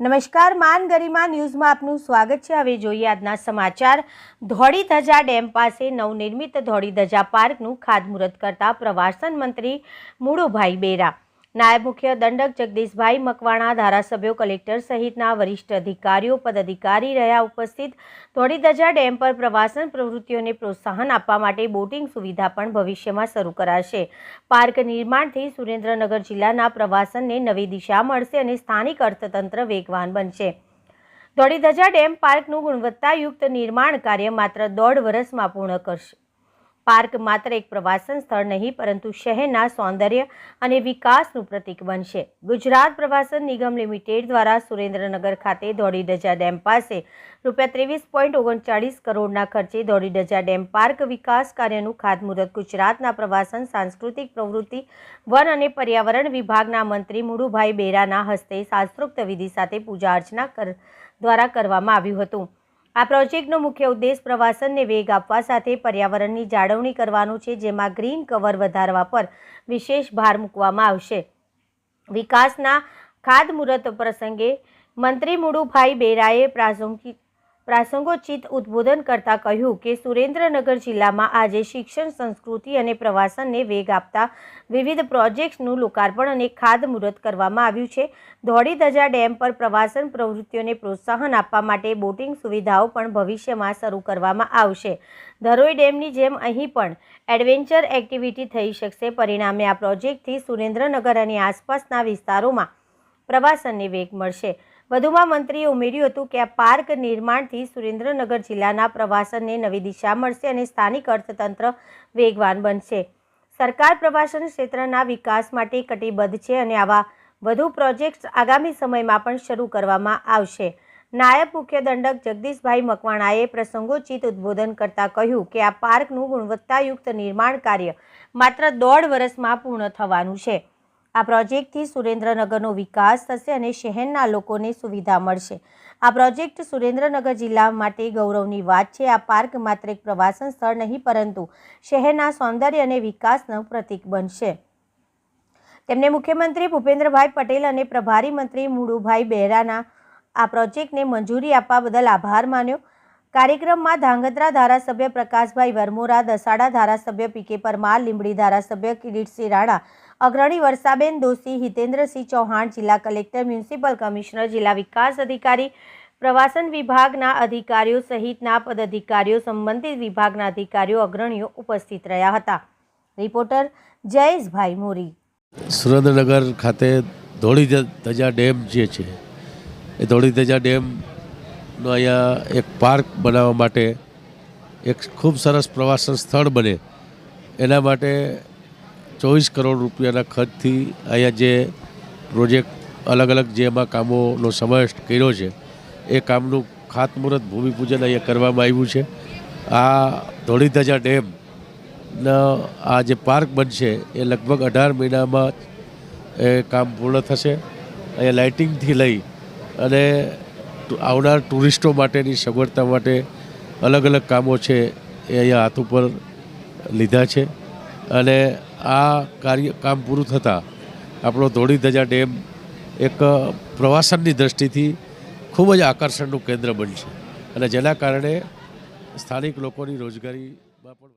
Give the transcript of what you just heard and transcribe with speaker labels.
Speaker 1: નમસ્કાર, માન ગરિમા ન્યૂઝમાં આપનું સ્વાગત છે. હવે જોઈએ આજના સમાચાર. ધોળી ધજા ડેમ પાસે નવનિર્મિત ધોળી ધજા પાર્કનું ખાતમુહૂર્ત કરતા પ્રવાસન મંત્રી મુળુભાઈ બેરા નાયબ મુખ્ય દંડક જગદીશભાઈ મકવાણા, ધારાસભ્યો કલેક્ટર સહિતના વરિષ્ઠ અધિકારીઓ, પદાધિકારી રહ્યા ઉપસ્થિત. ધોળી ધજા ડેમ પર પ્રવાસન પ્રવૃત્તિઓને પ્રોત્સાહન આપવા માટે બોટિંગ સુવિધા પણ ભવિષ્યમાં શરૂ કરાશે. પાર્ક નિર્માણથી સુરેન્દ્રનગર જિલ્લાના પ્રવાસનને નવી દિશા મળશે અને સ્થાનિક અર્થતંત્ર વેગવાન બનશે. ધોળીધજા ડેમ પાર્કનું ગુણવત્તાયુક્ત નિર્માણ કાર્ય માત્ર દોઢ વર્ષમાં પૂર્ણ કરશે. પાર્ક માત્ર એક પ્રવાસન સ્થળ નહીં, પરંતુ શહેરના સૌંદર્ય અને વિકાસનું પ્રતીક બનશે. ગુજરાત પ્રવાસન નિગમ લિમિટેડ દ્વારા સુરેન્દ્રનગર ખાતે ધોળીધજા ડેમ પાસે રૂપિયા ત્રેવીસ પોઈન્ટ ઓગણચાળીસ કરોડના ખર્ચે ધોળીધજા ડેમ પાર્ક વિકાસ કાર્યનું ખાતમુહૂર્ત ગુજરાતના પ્રવાસન, સાંસ્કૃતિક પ્રવૃત્તિ, વન અને પર્યાવરણ વિભાગના મંત્રી મુળુભાઈ બેરાના હસ્તે શાસ્ત્રોક્ત વિધિ સાથે પૂજા અર્ચના દ્વારા કરવામાં આવ્યું હતું. આ પ્રોજેક્ટનો મુખ્ય ઉદ્દેશ પ્રવાસનને વેગ આપવા સાથે પર્યાવરણની જાળવણી કરવાનું છે, જેમાં ગ્રીન કવર વધારવા પર વિશેષ ભાર મૂકવામાં આવશે. વિકાસના ખાતમુહૂર્ત પ્રસંગે મંત્રી મુળુભાઈ બેરાએ પ્રાસંગિક પ્રાસંગોચિત ઉદ્બોધન કરતા કહ્યું કે સુરેન્દ્રનગર જિલ્લામાં આજે શિક્ષણ, સંસ્કૃતિ અને પ્રવાસનને વેગ આપતા વિવિધ પ્રોજેક્ટ્સનું લોકાર્પણ અને ખાતમુહૂર્ત કરવામાં આવ્યું છે. ધોળી ધજા ડેમ પર પ્રવાસન પ્રવૃત્તિઓને પ્રોત્સાહન આપવા માટે બોટિંગ સુવિધાઓ પણ ભવિષ્યમાં શરૂ કરવામાં આવશે. ધરોઈ ડેમની જેમ અહીં પણ એડવેન્ચર એક્ટિવિટી થઈ શકશે. પરિણામે આ પ્રોજેક્ટથી સુરેન્દ્રનગર અને આસપાસના વિસ્તારોમાં પ્રવાસનને વેગ મળશે. વધુમાં મંત્રીએ ઉમેર્યું હતું કે આ પાર્ક નિર્માણથી સુરેન્દ્રનગર જિલ્લાના પ્રવાસનને નવી દિશા મળશે અને સ્થાનિક અર્થતંત્ર વેગવાન બનશે. સરકાર પ્રવાસન ક્ષેત્રના વિકાસ માટે કટિબદ્ધ છે અને આવા વધુ પ્રોજેક્ટ્સ આગામી સમયમાં પણ શરૂ કરવામાં આવશે. નાયબ મુખ્ય દંડક જગદીશભાઈ મકવાણાએ પ્રસંગોચિત ઉદ્બોધન કરતા કહ્યું કે આ પાર્કનું ગુણવત્તાયુક્ત નિર્માણ કાર્ય માત્ર દોઢ વર્ષમાં પૂર્ણ થવાનું છે. આ પ્રોજેક્ટથી સુરેન્દ્રનગરનો વિકાસ થશે અને શહેરના લોકોને સુવિધા મળશે. આ પ્રોજેક્ટ સુરેન્દ્રનગર જિલ્લા માટે ગૌરવની વાત છે. આ પાર્ક માત્ર એક પ્રવાસન સ્થળ નહીં, પરંતુ શહેરના સૌંદર્ય અને વિકાસનું પ્રતીક બનશે. તેમણે મુખ્યમંત્રી ભૂપેન્દ્રભાઈ પટેલ અને પ્રભારી મંત્રી મુળુભાઈ બહેરાના આ પ્રોજેક્ટને મંજૂરી આપવા બદલ આભાર માન્યો. કાર્યક્રમમાં ધાંગધ્રા ધારાસભ્ય પ્રકાશભાઈ વરમોરા, દસાડા ધારાસભ્ય પીકે પરમાર, લીંબડી ધારાસભ્ય કિરીટસિંહ રાણા, અગ્રણી વર્ષાબેન દોશી, હિતેન્દ્રસિંહ ચૌહાણ, જિલ્લા કલેક્ટર, મ્યુનિસિપલ કમિશનર, જિલ્લા વિકાસ અધિકારી, પ્રવાસન વિભાગના અધિકારીઓ સહિતના પદાધિકારીઓ, સંબંધિત વિભાગના અધિકારીઓ, અગ્રણીઓ ઉપસ્થિત રહ્યા હતા. રિપોર્ટર જયેશભાઈ મોરી.
Speaker 2: સુરેન્દ્રનગર ખાતે ધોળી ધજા ડેમ જે છે, એ ધોળી ધજા ડેમનો અહીંયા એક પાર્ક બનાવવા માટે એક ખૂબ સરસ પ્રવાસન સ્થળ બને. એના માટે ચોવીસ કરોડ રૂપિયાના ખર્ચથી અહીંયા જે પ્રોજેક્ટ અલગ અલગ જે એમાં કામોનો સમાવેશ કર્યો છે, એ કામનું ખાતમુહૂર્ત, ભૂમિપૂજન અહીંયા કરવામાં આવ્યું છે. આ ધોળીધજા ડેમ આ જે પાર્ક બનશે, એ લગભગ અઢાર મહિનામાં એ કામ પૂર્ણ થશે. અહીંયા લાઇટિંગથી લઈ અને આવનાર ટુરિસ્ટો માટેની સગવડતા માટે અલગ અલગ કામો છે એ અહીંયા હાથ ઉપર લીધા છે. અને આ કાર્ય કામ પૂરું થતાં આપણો ધોળી ધજા ડેમ એક પ્રવાસનની દ્રષ્ટિથી ખૂબ જ આકર્ષણનું કેન્દ્ર બનશે. અને જેના કારણે સ્થાનિક લોકોની રોજગારીમાં પણ